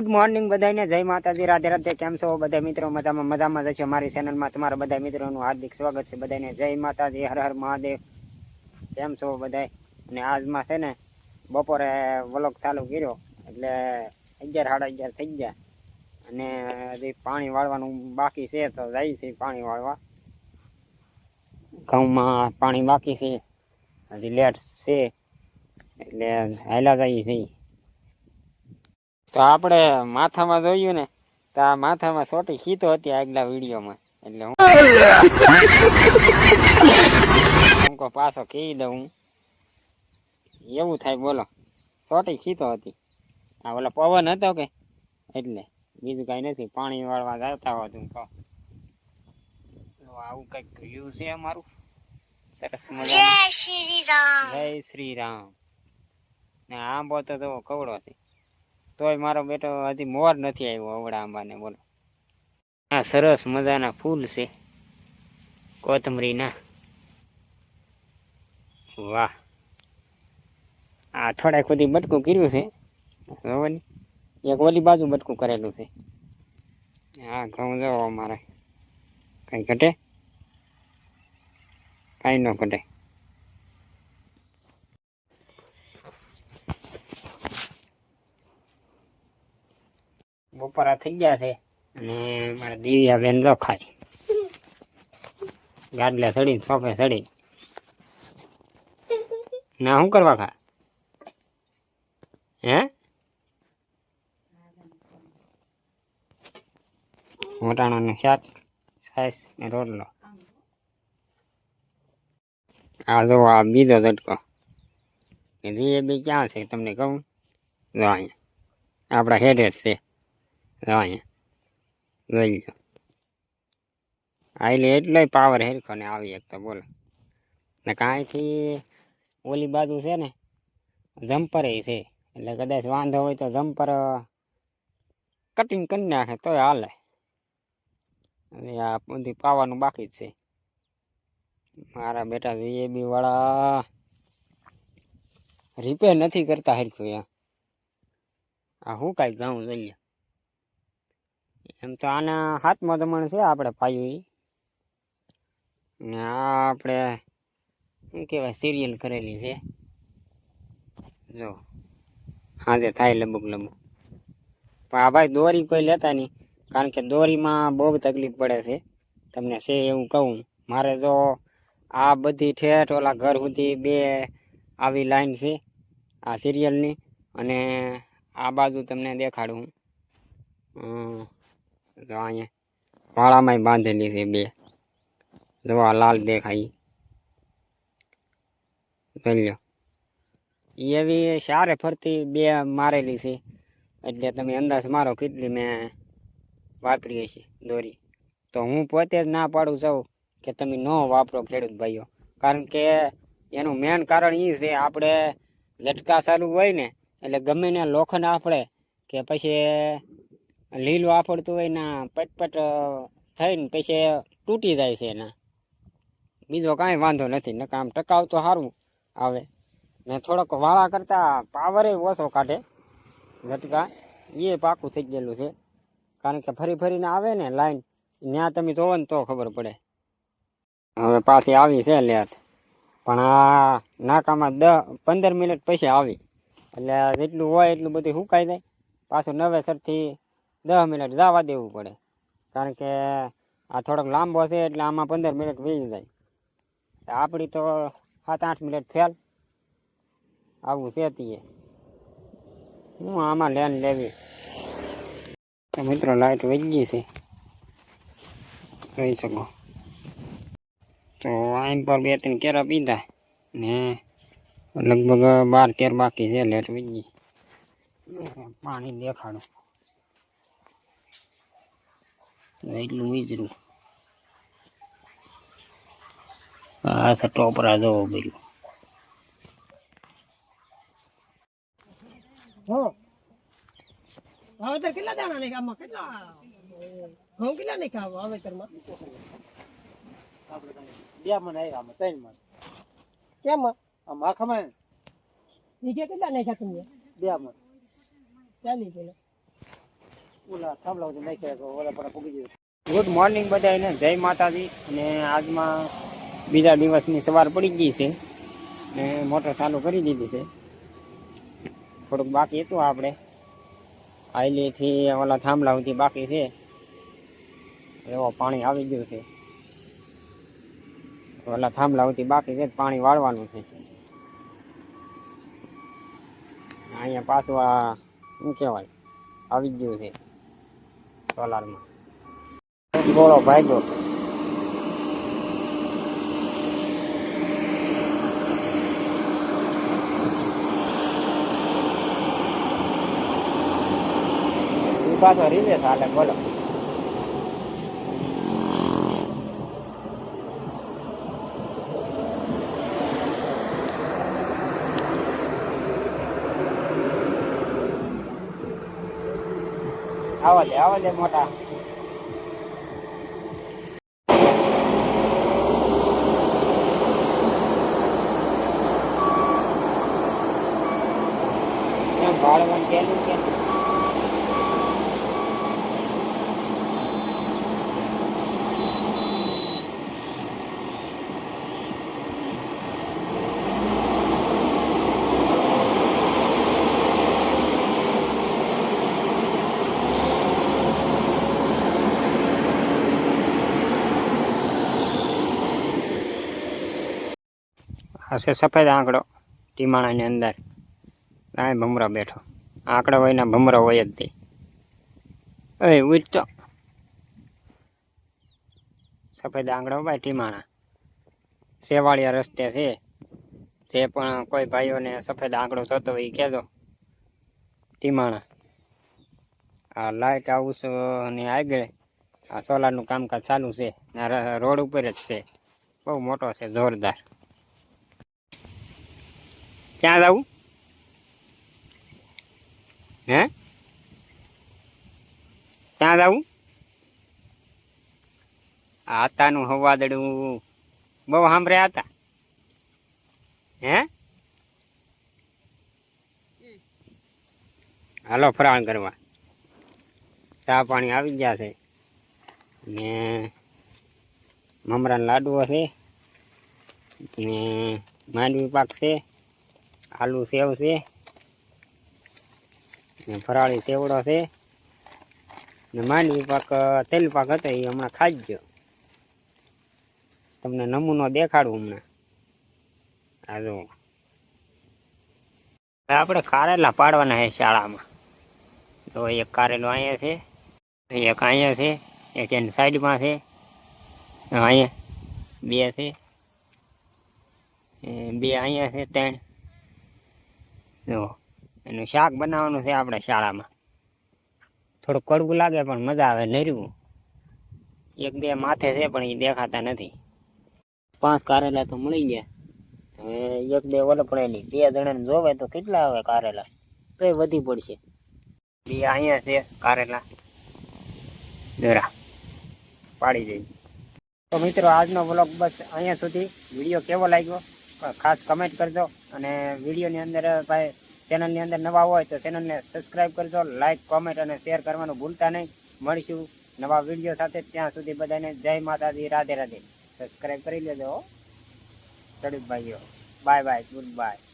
Good morning બધાને જય માતાજી. રાધે રાધે. કેમ છો બધા મિત્રો? મજામાં મજામાં છે મારી ચેનલમાં તમારા બધા મિત્રોનું હાર્દિક સ્વાગત છે બધાને જય માતાજી. હર હર મહાદેવ. કેમ છો બધા અને આજમાં છે ને બપોરે વલોક ચાલુ કર્યો. એટલે અગિયાર, સાડા અગિયાર થઈ ગયા. અને હજી પાણી વાળવાનું બાકી છે તો જાય છે પાણી વાળવા. ઘઉંમાં પાણી બાકી છે. હજી લેટ છે. એટલે હાલા જઈએ છીએ તો આપણે માથામાં જોયું ને તો આ માથામાં સોટી ખીતો હતી આગલા વિડીયોમાં. એટલે હું હું પાછો કહી દઉં એવું થાય બોલો. સોટી ખીતો હતી. આ ઓલા પવન હતો કે? એટલે. બીજું કાંઈ નથી પાણી વાળવા જતા હોત હું કહો. તો આવું કંઈક વ્યૂ છે અમારું? સરસ મજા જય શ્રી રામ. જય શ્રી રામ. ને આંબો તો તો કવડો છે. તોય મારો બેટો હજી મોર નથી આવ્યો અવડા આંબાને બોલો. આ સરસ મજાના ફૂલ છે. કોથમરીના. વાહ. આ થોડાક સુધી બટકું કર્યું છે. જોવાની. એક ઓલી બાજુ બટકું કરેલું છે. હા, ઘઉં જવો અમારે. કંઈ ઘટે? કાંઈ ન ઘટે. બપોરા થઈ ગયા છે અને મારા દિવ્યા બેન જો ખાય ગાડલે ચડી, સોફે ચડી. ના, શું કરવા ખા? હે? મોટાણાનું શાક, સાઈસ ને રોટલો. આ જો આ બીજો ઝટકો. એ બી ક્યાં છે, તમને કહું? જો અહીંયા. આપણા હેડ છે. અહીંયા જોઈ લો આ એટલે એટલોય પાવર હેરખો ને આવી એક તો બોલો. ને કાંઈથી ઓલી બાજુ છે ને જમ્પર છે. એટલે કદાચ વાંધો હોય તો જમ્પર કટિંગ કરી નાખે તોય હાલે. અને આ બધી પાવાનું બાકી જ છે. મારા બેટા બી વાળા રિપેર નથી કરતા હરખું આ શું કાંઈ ઘઉં જોઈએ એમ તો આના હાથમાં દમણ છે આપણે પાયું ને આ આપણે, શું કહેવાય સિરિયલ કરેલી છે. જો, હાજે થાય લબુક લબુક. પણ આ ભાઈ દોરી કોઈ લેતા નહીં, કારણ કે દોરીમાં બહુ તકલીફ પડે છે. તમને છે એવું કહું, મારે જો આ બધી ઠેઠ ઓલા ઘર સુધી બે આવી લાઈન છે, આ સિરિયલની અને આ બાજુ તમને દેખાડું. જો અહીંયા વાળામાંય બાંધેલી છે બે. જોવા લાલ દેખાય. જોઈ એવી સારે ફરતી બે મારેલી છે. એટલે તમે અંદાજ મારો કેટલી મેં વાપરી હશે દોરી. તો હું પોતે જ ના પાડું છું કે તમે ન વાપરો ખેડૂત ભાઈઓ. કારણ કે એનું મેન કારણ એ છે આપણે ઝટકા ચાલુ હોય ને, એટલે ગમે ને લોખંડ આપણે કે પછી લીલું આફડતું હોય ને પટપટ થઈને પછી તૂટી જાય છે એના બીજો કાંઈ વાંધો નથી ને કામ ટકાવ તો સારું આવે. ને થોડોક વાળા કરતાં પાવરે ઓછો કાઢે ઝટકા એ પાકું થઈ ગયેલું છે. કારણ કે ફરી ફરીને આવે ને લાઈન ત્યાં તમે જોવો ને તો ખબર પડે. હવે પાછી આવી છે લેટ. પણ આ નાકામાં દસ પંદર મિનિટ પછી આવી. એટલે જેટલું હોય એટલું બધું સુકાઈ જાય. પાછું નવેસરથી દસ મિનિટ જવા દેવું પડે. કારણ કે આ થોડોક લાંબો છે એટલે આમાં પંદર મિનિટ વીજ જાય. આપણી તો સાત આઠ મિનિટ ફેલ. આવું છે તીએ. હું આમાં લેન લેવી. મિત્રો લાઇટ વહી ગઈ છે. કહી શકો. તો આઈન પર બે ત્રણ કેરા પીધા ને લગભગ બાર તેર બાકી છે, લેટ વીજી પાણી દેખાડું. એટલું વિચરું આ છે ટોપરા જોવો પેલું હો વાવેતર કેટલા દાણા નાખ્યા? આમાં કેટલા? ઘઉં કેટલા નાખ્યા વાવેતરમાં બે મણ આવ્યા આમાં ત્રણ મણ કેમ? આમ આખામાં વીઘે કેટલા નાખ્યા તમે બે મણ ચાલી કિલો ઓલા થાંભલા સુધી નાખ્યા તો ઓલા પર પૂગી ગયું ગુડ મોર્નિંગ બધાને જય માતાજી. અને આજમાં બીજા દિવસની સવાર પડી ગઈ છે. ને મોટર ચાલુ કરી દીધી છે. થોડુંક બાકી હતું આપણે. આઈલીથી ઓલા થાંભલા સુધી બાકી છે. એવો પાણી આવી ગયું છે. ઓલા થાંભલા સુધી બાકી છે, પાણી વાળવાનું છે. અહીંયા પાછું આ, શું કહેવાય, આવી ગયું છે. સોલારમાં ગોળો ભાગ્યો તો રીલે ચાલે બોલો. આવા દે આવા દે મોટા કેમ ભાડવાનું પેલું હશે સફેદ આંકડો ટીમાણાની અંદર. કાંઈ ભમરો બેઠો. આંકડો હોય ભમરો હોય જ તે. એ સફેદ આંકડો ભાઈ ટીમાણા. સેવાળિયા રસ્તે છે. જે પણ કોઈ ભાઈઓને સફેદ આંકડો થતો હોય કહેજો. ટીમાણા. આ લાઇટ હાઉસની આગળ આ સોલારનું કામકાજ ચાલુ છે. રોડ ઉપર જ છે. બહુ મોટો છે, જોરદાર. ક્યાં જવું? હે? ક્યાં જવું? આ હતાનું હવાદડું. બહુ સાંભળ્યા હતા. હે? હાલો ફરાણ કરવા. ચા પાણી આવી ગયા છે. ને મમરાના લાડુઓ છે. ને માંડવી પાક છે. આલુ સેવ છે. ને ફરાળી સેવડો છે. ને માંડવી પાક, તેલ પાક હતો એ હમણાં ખાઈ ગયો. તમને નમૂનો દેખાડું હમણાં. આ જો આપણે કારેલા પાડવાના છે શાળામાં. તો એક કારેલો અહીંયા છે, એક અહીંયા છે, એક એની સાઈડમાં છે અહીંયા બે છે. બે અહીંયા છે, ત્રણ. જો, એનું શાક બનાવવાનું છે આપણે શાળામાં. થોડું કડવું લાગે પણ મજા આવે નરવું એક બે માથે છે પણ એ દેખાતા નથી. પાંચ કારેલા તો મળી ગયા. હવે એક બે ઓલે પડેલી બે જણાને જોવે તો કેટલા આવે કારેલા? તો એ વધી પડશે. બે અહીંયા છે કારેલા. જરા પાડી દઈ તો મિત્રો, આજનો બ્લોગ બસ અહીંયા સુધી. વીડિયો કેવો લાગ્યો? ખાસ કમેન્ટ કરજો અને વિડીયોની અંદર ભાઈ ચેનલની અંદર નવા હોય તો ચેનલને સબસ્ક્રાઈબ કરજો લાઇક કોમેન્ટ અને શેર કરવાનું ભૂલતા નહીં. મળીશું નવા વીડિયો સાથે. ત્યાં સુધી બધાને જય માતાજી, રાધે રાધે. સબસ્ક્રાઈબ કરી લેજો ચડુભાઈઓ બાય બાય ગુડ બાય